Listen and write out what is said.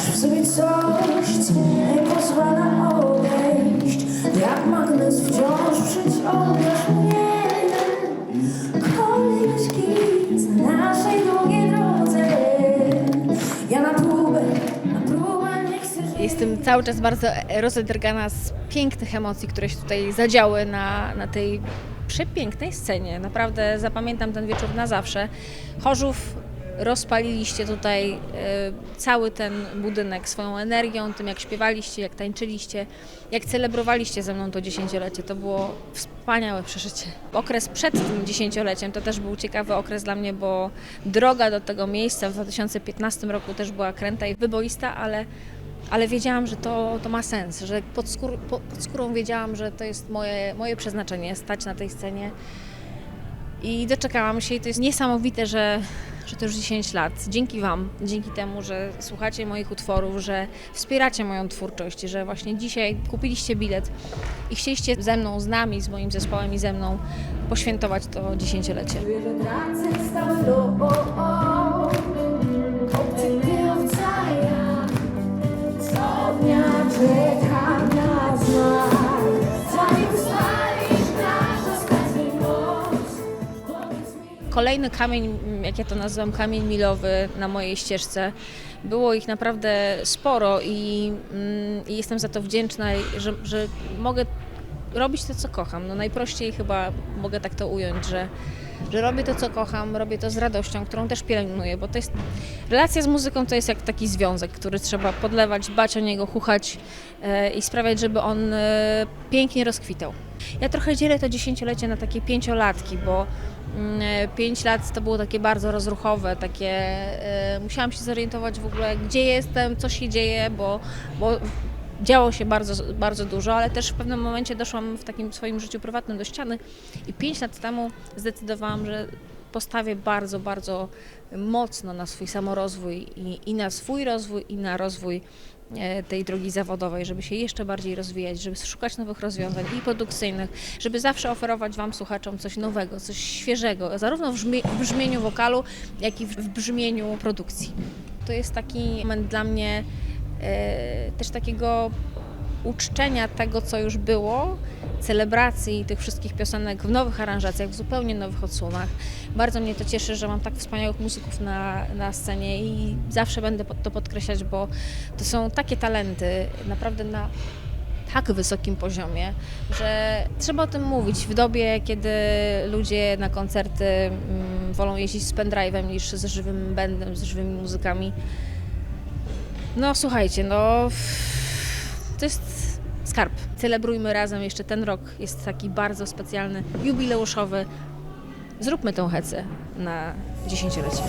Masz w sobie coś, co nie pozwala odejść Jak magnes wciąż przyciągasz mnie Kolejny naszej długiej drodze Ja na próbę, na próbę nie chcę żyć Jestem cały czas bardzo rozedrgana z pięknych emocji, które się tutaj zadziały na, na tej przepięknej scenie. Naprawdę zapamiętam ten wieczór na zawsze. Chorzów rozpaliliście tutaj e, cały ten budynek swoją energią, tym jak śpiewaliście, jak tańczyliście, jak celebrowaliście ze mną to dziesięciolecie. To było wspaniałe przeżycie. Okres przed tym dziesięcioleciem to też był ciekawy okres dla mnie, bo droga do tego miejsca w 2015 roku też była kręta i wyboista, ale ale wiedziałam, że to, to ma sens, że pod, skór, po- pod skórą wiedziałam, że to jest moje, moje przeznaczenie, stać na tej scenie. I doczekałam się i to jest niesamowite, że, że to już 10 lat. Dzięki Wam, dzięki temu, że słuchacie moich utworów, że wspieracie moją twórczość, że właśnie dzisiaj kupiliście bilet i chcieliście ze mną, z nami, z moim zespołem i ze mną poświętować to dziesięciolecie. Czuję, że Kolejny kamień, jak ja to nazywam, kamień milowy na mojej ścieżce. Było ich naprawdę sporo i, mm, i jestem za to wdzięczna, że, że mogę robić to, co kocham. No najprościej chyba mogę tak to ująć, że, że robię to, co kocham, robię to z radością, którą też pielęgnuję, bo to jest relacja z muzyką to jest jak taki związek, który trzeba podlewać, dbać o niego, chuchać e, i sprawiać, żeby on e, pięknie rozkwitał. Ja trochę dzielę to dziesięciolecie na takie pięciolatki, bo mm, e, pięć lat to było takie bardzo rozruchowe, takie e, musiałam się zorientować w ogóle, gdzie jestem, co się dzieje, bo, bo działo się bardzo, bardzo dużo, ale też w pewnym momencie doszłam w takim swoim życiu prywatnym do ściany i pięć lat temu zdecydowałam, że postawię bardzo, bardzo mocno na swój samorozwój i, i na swój rozwój, i na rozwój e, tej drogi zawodowej, żeby się jeszcze bardziej rozwijać, żeby szukać nowych rozwiązań i produkcyjnych, żeby zawsze oferować Wam, słuchaczom, coś nowego, coś świeżego, zarówno w, brzmi, w brzmieniu wokalu, jak i w, brzmieniu produkcji. To jest taki moment dla mnie też takiego uczczenia tego, co już było, celebracji tych wszystkich piosenek w nowych aranżacjach, w zupełnie nowych odsłonach. Bardzo mnie to cieszy, że mam tak wspaniałych muzyków na, na scenie i zawsze będę to podkreślać, bo to są takie talenty naprawdę na tak wysokim poziomie, że trzeba o tym mówić w dobie, kiedy ludzie na koncerty mm, wolą jeździć z pendrive'em niż z żywym bandem, z żywymi muzykami. No słuchajcie, no to jest skarb. Celebrujmy razem jeszcze ten rok. Jest taki bardzo specjalny, jubileuszowy. Zróbmy tą hecę na dziesięciolecie.